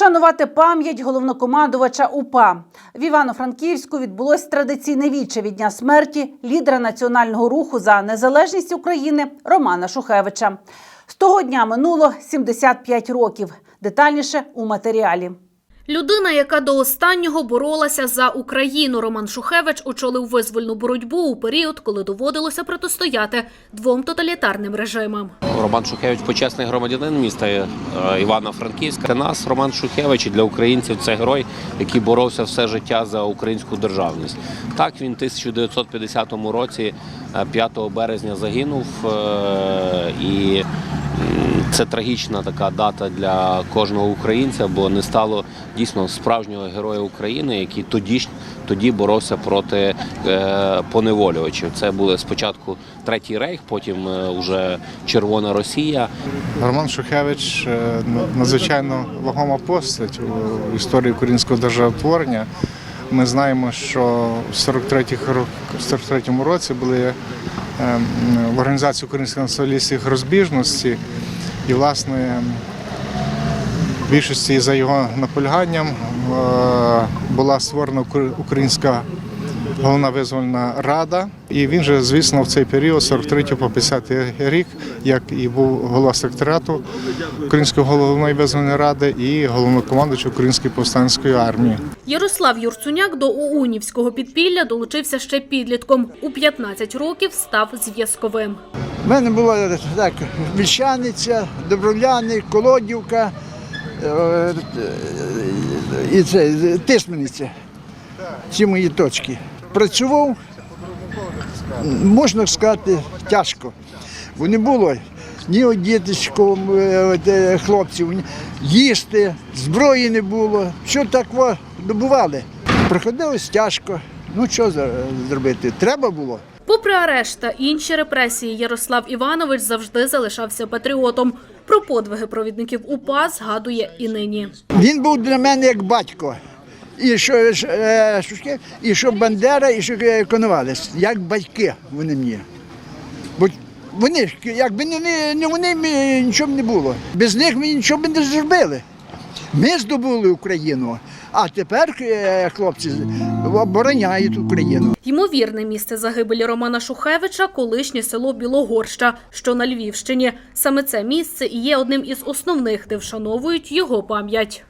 Вшанувати пам'ять головнокомандувача УПА в Івано-Франківську відбулось традиційне віче від дня смерті лідера національного руху за незалежність України Романа Шухевича. З того дня минуло 75 років. Детальніше у матеріалі. Людина, яка до останнього боролася за Україну, Роман Шухевич очолив визвольну боротьбу у період, коли доводилося протистояти двом тоталітарним режимам. Роман Шухевич почесний громадянин міста е, Івано-Франківська. Для нас Роман Шухевич і для українців це герой, який боровся все життя за українську державність. Так він в 1950 році, е, 5 березня, загинув. е, І це трагічна така дата для кожного українця, бо не стало дійсно справжнього героя України, який тоді тоді боровся проти е, поневолювачів. Це були спочатку Третій рейх, потім е, вже Червона Росія. Роман Шухевич е, надзвичайно вагома постать у історії українського державотворення. Ми знаємо, що в 43-х рок- в 43-му році були е, в організації українських націоналістів розбіжності, і власне в більшості за його наполяганням е, була створена українська головна визвольна рада. І він же, звісно, в цей період, 43 по 50 рік, як і був голова секретаріату Української головної визвольної ради і головнокомандуючий Української повстанської армії. Ярослав Юрцуняк до Уунівського підпілля долучився ще підлітком. У 15 років став зв'язковим. У мене була так, Вільшаниця, Добровляни, Колодівка е, і це, Тисмениця. Ці мої точки. Працював, можна сказати, тяжко. Бо не було ні одіточку хлопців, їсти, зброї не було. Що так добували? Приходилось тяжко. Ну що зробити? Треба було. Попри арешт та інші репресії, Ярослав Іванович завжди залишався патріотом. Про подвиги провідників УПА згадує і нині. Він був для мене як батько. І що, е, і що Бандера, і що е, Коновалець, як батьки вони мені. Бо вони ж, якби не, вони, нічого б не було. Без них ми нічого б не зробили. Ми здобули Україну, а тепер е, хлопці обороняють Україну. Ймовірне місце загибелі Романа Шухевича – колишнє село Білогорща, що на Львівщині. Саме це місце і є одним із основних, де вшановують його пам'ять.